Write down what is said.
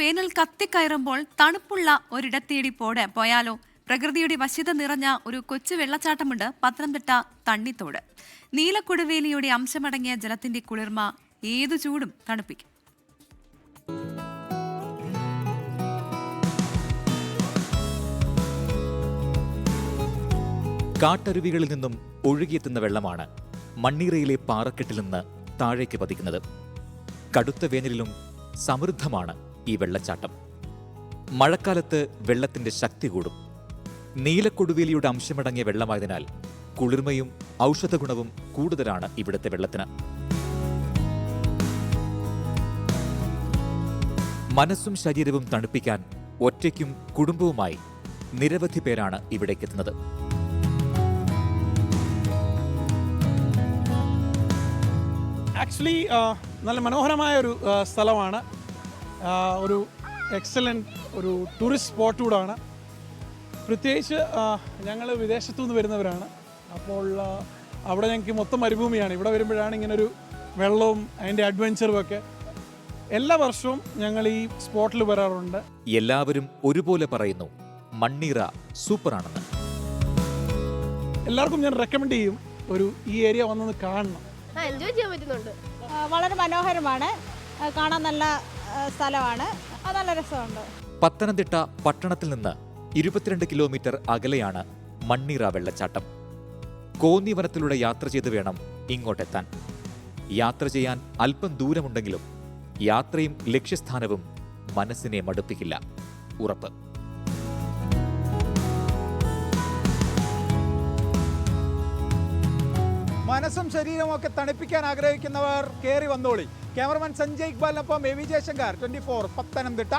വേനൽ കത്തിക്കയറുമ്പോൾ തണുപ്പുള്ള ഒരിടത്തേടി പോട്. പോയാലോ പ്രകൃതിയുടെ വശ്യത നിറഞ്ഞ ഒരു കൊച്ചു വെള്ളച്ചാട്ടമുണ്ട് പത്തനംതിട്ട തണ്ണിത്തോട്. നീലക്കൊടുവേലിയുടെ അംശമടങ്ങിയ ജലത്തിന്റെ കുളിർമ ഏതു ചൂടും തണുപ്പിക്കും. കാട്ടരുവികളിൽ നിന്നും ഒഴുകിയെത്തുന്ന വെള്ളമാണ് മണ്ണീറയിലെ പാറക്കെട്ടിൽ നിന്ന് താഴേക്ക് പതിക്കുന്നത്. കടുത്ത വേനലിലും സമൃദ്ധമാണ് ഈ വെള്ളച്ചാട്ടം. മഴക്കാലത്ത് വെള്ളത്തിന്റെ ശക്തി കൂടും. നീലക്കൊടുവേലിയുടെ അംശമടങ്ങിയ വെള്ളമായതിനാൽ കുളിർമയും ഔഷധഗുണവും കൂടുതലാണ് ഇവിടുത്തെ വെള്ളത്തിന്. മനസ്സും ശരീരവും തണുപ്പിക്കാൻ ഒറ്റയ്ക്കും കുടുംബവുമായി നിരവധി പേരാണ് ഇവിടേക്കെത്തുന്നത് ആക്ച്വലി നല്ല മനോഹരമായ ഒരു സ്ഥലമാണ്. ഒരു എക്സലന്റ് ഒരു ടൂറിസ്റ്റ് സ്പോട്ട് കൂടാണ്. പ്രത്യേകിച്ച് ഞങ്ങൾ വിദേശത്തു നിന്ന് വരുന്നവരാണ്. അപ്പോൾ അവിടെ ഞങ്ങൾക്ക് മൊത്തം മരുഭൂമിയാണ്. ഇവിടെ വരുമ്പോഴാണ് ഇങ്ങനൊരു വെള്ളവും അതിന്റെ അഡ്വഞ്ചറും ഒക്കെ. എല്ലാ വർഷവും ഞങ്ങൾ ഈ സ്പോട്ടിൽ വരാറുണ്ട്. എല്ലാവരും ഒരുപോലെ പറയുന്നു മണ്ണീറ സൂപ്പറാണെന്ന്. എല്ലാവർക്കും ഞാൻ റെക്കമെൻഡ് ചെയ്യും ഒരു ഈ ഏരിയ വന്നത് കാണണം. ആ എൻജോയ് ചെയ്യാൻ പറ്റുന്നുണ്ട്. വളരെ മനോഹരമാണ്. കാണാൻ നല്ല സ്ഥലമാണ്. നല്ല രസമുണ്ട്. പത്തനംതിട്ട പട്ടണത്തിൽ നിന്ന് ഇരുപത്തിരണ്ട് കിലോമീറ്റർ അകലെയാണ് മണ്ണീറ വെള്ളച്ചാട്ടം. കോന്നി വനത്തിലൂടെ യാത്ര ചെയ്ത് വേണം ഇങ്ങോട്ടെത്താൻ. യാത്ര ചെയ്യാൻ അല്പം ദൂരമുണ്ടെങ്കിലും യാത്രയും ലക്ഷ്യസ്ഥാനവും മനസ്സിനെ മടുപ്പിക്കില്ല. ഉറപ്പ്. മനസ്സും ശരീരമൊക്കെ തണുപ്പിക്കാൻ ആഗ്രഹിക്കുന്നവർ കയറി വന്നോളി. Cameraman Sanjay ഇക്ബാലിനൊപ്പം A V Jayashankar. Twenty four Pathanamthitta.